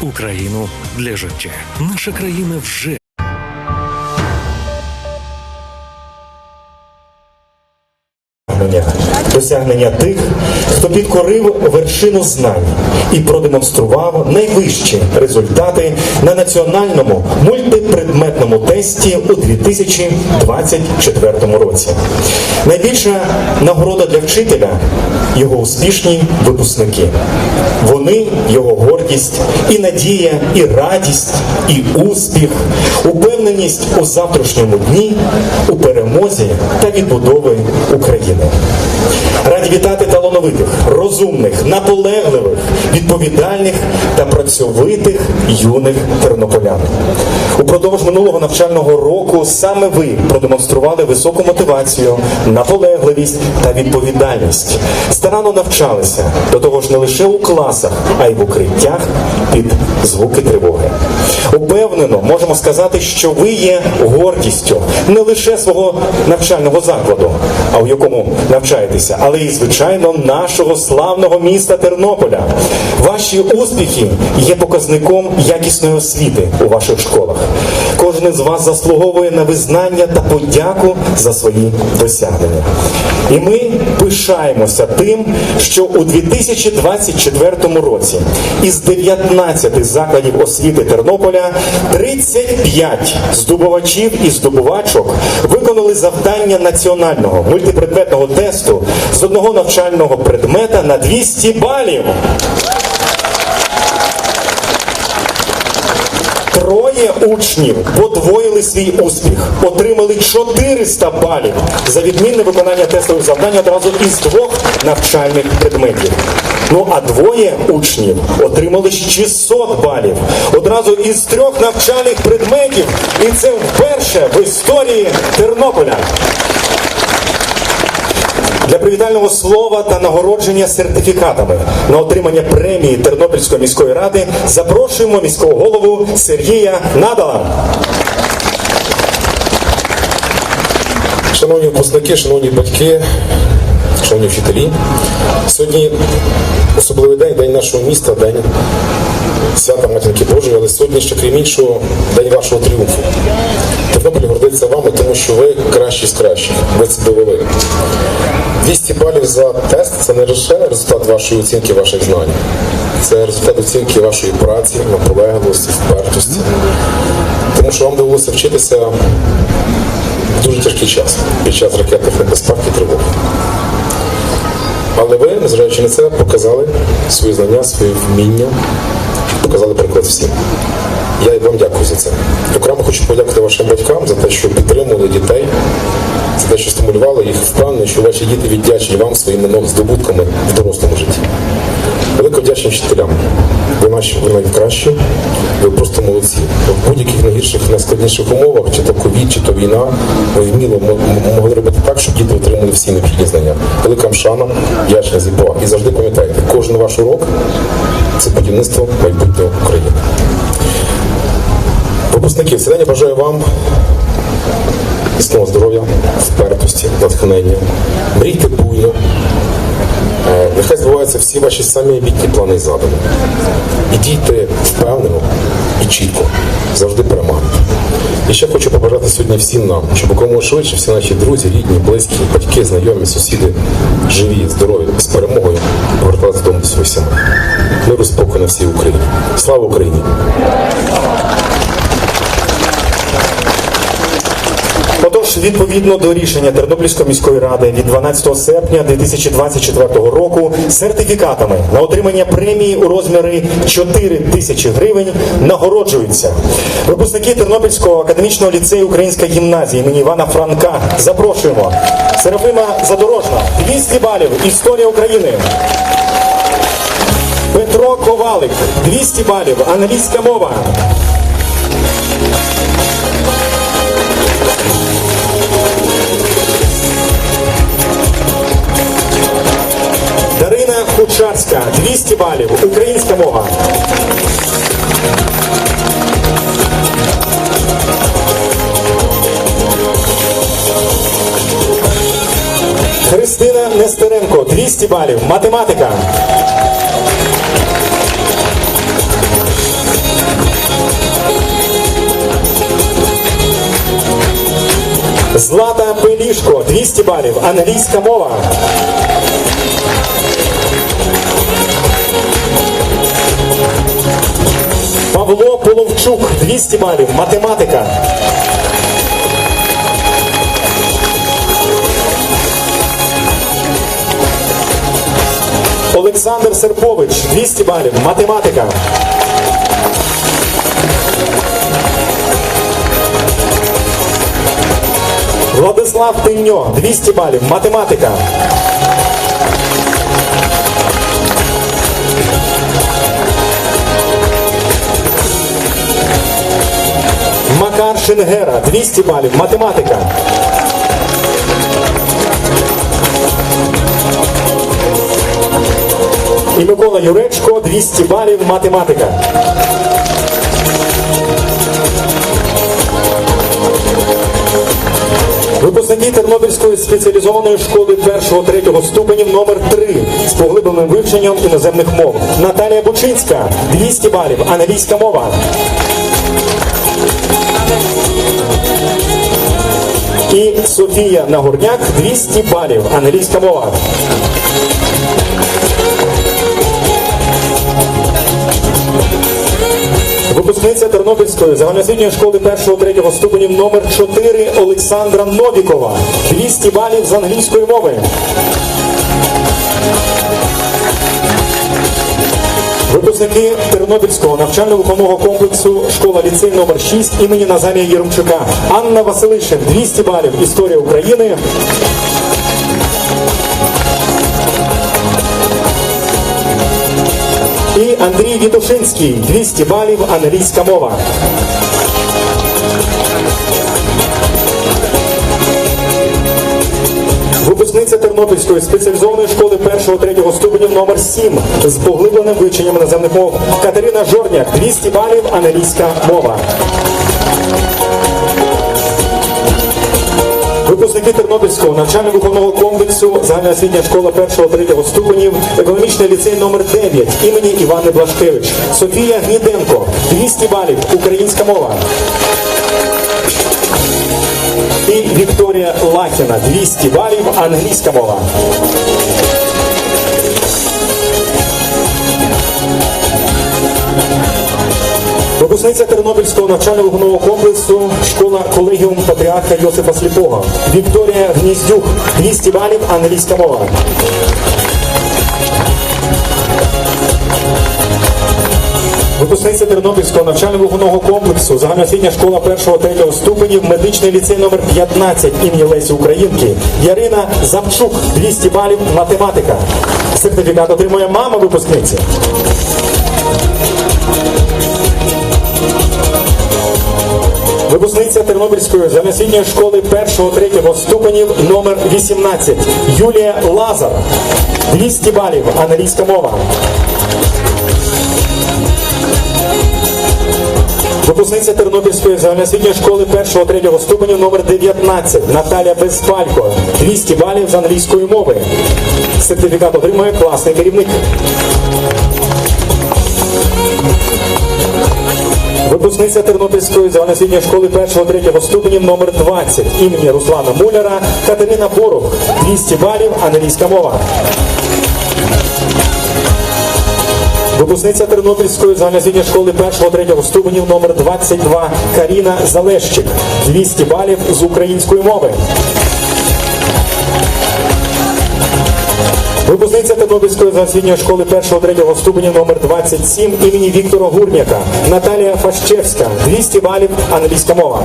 Україну для життя. Наша країна вже досягнення тих, хто підкорив вершину знань і продемонстрував найвищі результати на національному мультипредметному тесті у 2024 році. Найбільша нагорода для вчителя його успішні випускники. Вони його гордість і надія, і радість, і успіх, упевненість у завтрашньому дні, у перемозі та відбудови України. Раді вітати талановитих, розумних, наполегливих, відповідальних та працьовитих юних тернополян. Упродовж минулого навчального року саме ви продемонстрували високу мотивацію, наполегливість та відповідальність. Старанно навчалися до того ж не лише у класах, а й в укриттях під звуки тривоги. Упевнено можемо сказати, що ви є гордістю не лише свого навчального закладу, а в якому навчаєтеся, але і звичайно нашого славного міста Тернополя. Ваші успіхи є показником якісної освіти у ваших школах. Кожен з вас заслуговує на визнання та подяку за свої досягнення. І ми пишаємося тим, що у 2024 році із 19 закладів освіти Тернополя 35 здобувачів і здобувачок виконали завдання національного мультипредметного тесту з одного навчального предмета на 200 балів. Троє учнів подвоїли свій успіх, отримали 400 балів за відмінне виконання тестових завдань одразу із двох навчальних предметів. Ну а двоє учнів отримали 600 балів одразу із трьох навчальних предметів. І це вперше в історії Тернополя. Для привітального слова та нагородження сертифікатами на отримання премії Тернопільської міської ради запрошуємо міського голову Сергія Надала. Шановні випускники, шановні батьки, шановні вчителі, сьогодні особливий день, день нашого міста, день свята Матінки Божої, але сьогодні ще крім іншого, день вашого тріумфу. Тернопіль гордиться вами, тому що ви кращі з кращих. Ви це довели. 200 балів за тест це не лише результат вашої оцінки ваших знань. Це результат оцінки вашої праці, наполегливості, впертості. Тому що вам довелося вчитися в дуже тяжкий час під час ракетних небезпек і тривог. Але ви, незважаючи на це, показали свої знання, свої вміння, показали приклад всім. Я вам дякую за це. Окремо хочу подякувати вашим батькам за те, що підтримували дітей, за те, що стимулювали їх впевнено, що ваші діти віддячні вам своїми здобутками в дорослому житті. Велико вдячні вчителям. Ви наші ви найкращі, ви просто молодці. В будь-яких найгірших, найскладніших умовах, чи то ковід, чи то війна, ви вміло могли робити так, щоб діти отримали всі необхідні знання. Велика вам шана, вдячність і. І завжди пам'ятайте, кожен ваш урок це будівництво майбутнього України. Випускники, сьогодні бажаю вам міцного здоров'я, впертості, натхнення. Мрійте буйно. Е, Нехай збуваються всі ваші самі амбітні плани і задуми. І дійте впевнено і чітко, завжди перемагайте. І ще хочу побажати сьогодні всім нам, щоб якомога швидше всі наші друзі, рідні, близькі, батьки, знайомі, сусіди, живі, здорові, з перемогою поверталися додому до своїх сімей. Миру спокою на всій Україні. Слава Україні! Отож, відповідно до рішення Тернопільської міської ради від 12 серпня 2024 року сертифікатами на отримання премії у розмірі 4 тисячі гривень нагороджуються випускники Тернопільського академічного ліцею Української гімназії імені Івана Франка. Запрошуємо Серафима Задорожна, 200 балів, історія України. Петро Ковалик, 200 балів, англійська мова. Кучарська 200 балів. Українська мова. Христина Нестеренко 200 балів. Математика. Злата Пелішко 200 балів. Англійська мова. Павло Половчук, 200 балів. Математика. Олександр Серпович, 200 балів. Математика. Владислав Тиньо, 200 балів. Математика. Макар Шенгера, 200 балів. Математика. І Микола Юречко, 200 балів. Математика. Випускники Тернопільської спеціалізованої школи першого-третього ступенів номер 3 з поглибленим вивченням іноземних мов. Наталія Бучинська 200 балів. Англійська мова. І Софія Нагорняк 200 балів. Англійська мова. Випускниця Тернопільської загальноосвітньої школи першого-третього ступенів номер 4 Олександра Новікова. 200 балів з англійської мови. Випускники Тернопільського навчально-виховного комплексу школа ліцей номер 6 імені Назарія Єрумчука. Анна Василишин 200 балів. Історія України. І Андрій Вітушинський 200 балів. Англійська мова. Випускниця Тернопільської спеціалізованої школи першого-третього ступенів номер 7 з поглибленим вивченням іноземних мов. Катерина Жорняк 200 балів. Англійська мова. Випускники Тернопільського навчально-виховного комплексу загальноосвітня школа першого-третього ступенів, економічний ліцей номер 9 імені Івани Блашкевич. Софія Гніденко 200 балів. Українська мова. Вікторія Лахіна 200 балів. Англійська мова. Випускниця Тернопільського навчально-виховного комплексу школа колегіум патріарха Йосипа Сліпого. Вікторія Гніздюк 200 балів. Англійська мова. Випускниця Тернопільського навчально-виховного комплексу, загальноосвітня школа першого-третього ступенів, медичний ліцей номер 15 імені Лесі Українки. Ярина Завчук, 200 балів, математика. Сертифікат отримує мама випускниці. Випускниця Тернопільської загальноосвітньої школи першого-третього ступенів номер 18 Юлія Лазар. 200 балів. Англійська мова. Випускниця Тернопільської загальноосвітньої школи першого-третього ступеню номер 19 Наталя Безпалько. 200 балів з англійської мови. Сертифікат отримує класний керівник. Випускниця Тернопільської загальноосвітньої школи першого-третього ступенів номер 20 імені Руслана Муляра Катерина Борух. 200 балів. Англійська мова. Випускниця Тернопільської загальноосвітньої школи першого-третього ступенів номер 22 Каріна Залещик. 200 балів з української мови. Випускниця Тернопільської загальноосвітньої школи першого-третього ступенів номер 27 імені Віктора Гурняка. Наталія Фащевська. 200 балів. Англійська мова.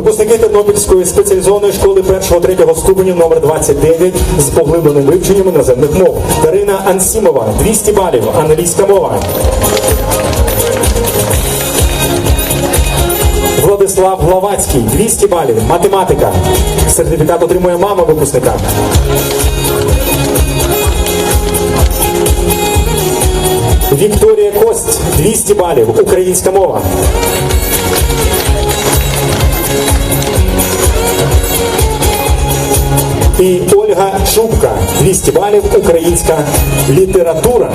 Випускники Тернопільської спеціалізованої школи першого-третього ступенів номер 29 з поглибленим вивченням іноземних мов. Дарина Ансімова, 200 балів, англійська мова. Владислав Главацький, 200 балів, математика. Сертифікат отримує мама випускника. Вікторія Кость, 200 балів, українська мова. І Ольга Шубка, 200 балів, українська література.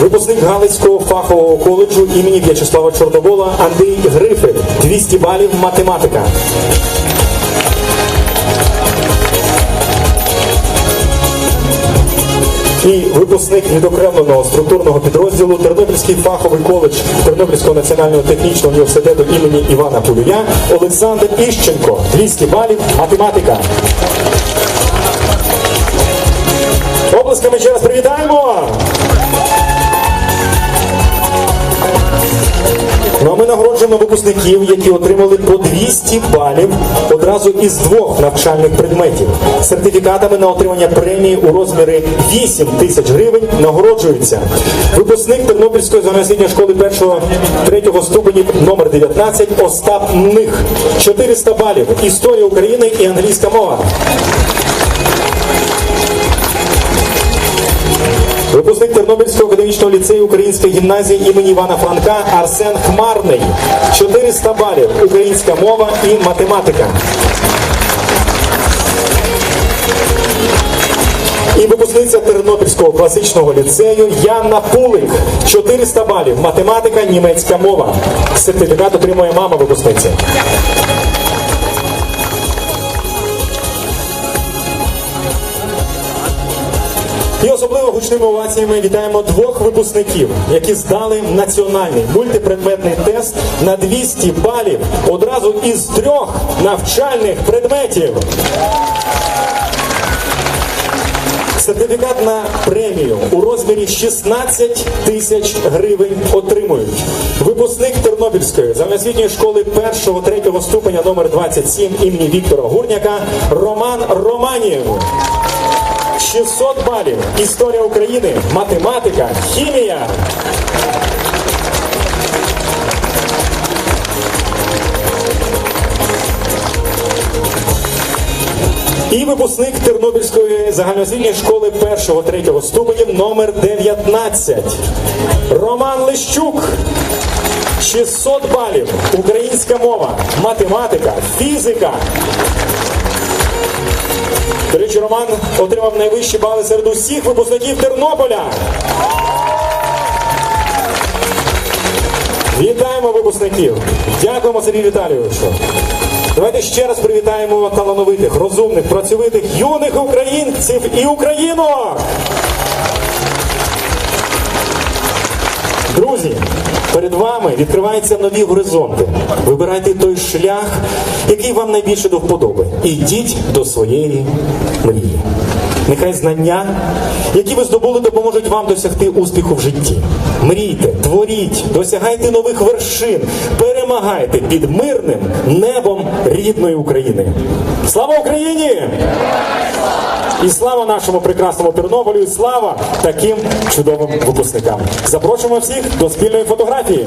Випускник Галицького фахового коледжу імені В'ячеслава Чорновола Андрій Грифель. 200 балів математика. І випускник відокремленого структурного підрозділу Тернопільський фаховий коледж Тернопільського національного технічного університету імені Івана Пулюя Олександр Іщенко. 200 балів математика. Облисками ще раз привітаємо! Ну а ми нагороджуємо випускників, які отримали по 200 балів одразу із двох навчальних предметів. Сертифікатами на отримання премії у розмірі 8 тисяч гривень нагороджуються. Випускник Тернопільської загальноосвітньої школи 1-3 ступенів номер 19 Остап Них. 400 балів. Історія України і англійська мова. Випускник Тернопільського академічного ліцею Української гімназії імені Івана Франка Арсен Хмарний. 400 балів. Українська мова і математика. І випускниця Тернопільського класичного ліцею Яна Пулик. 400 балів. Математика, німецька мова. Сертифікат отримує мама випускниці. Гучними оваціями вітаємо двох випускників, які здали національний мультипредметний тест на 200 балів одразу із трьох навчальних предметів. Сертифікат на премію у розмірі 16 тисяч гривень отримують. Випускник Тернопільської загальноосвітньої школи 1-3 ступеня номер 27 імені Віктора Гурняка Роман Романів. 600 балів. Історія України, математика, хімія. І випускник Тернопільської загальноосвітньої школи 1-3 ступенів номер 19. Роман Лещук. 600 балів. Українська мова, математика, фізика. До речі, Роман отримав найвищі бали серед усіх випускників Тернополя. Вітаємо випускників! Дякуємо Сергію Віталійовичу. Давайте ще раз привітаємо талановитих, розумних, працьовитих, юних українців і українок! Друзі, перед вами відкриваються нові горизонти. Вибирайте той шлях, який вам найбільше до вподоби. І йдіть до своєї мрії. Нехай знання, які ви здобули, допоможуть вам досягти успіху в житті. Мрійте, творіть, досягайте нових вершин, перемагайте під мирним небом рідної України. Слава Україні! І слава нашому прекрасному Тернополю, і слава таким чудовим випускникам. Запрошуємо всіх до спільної фотографії.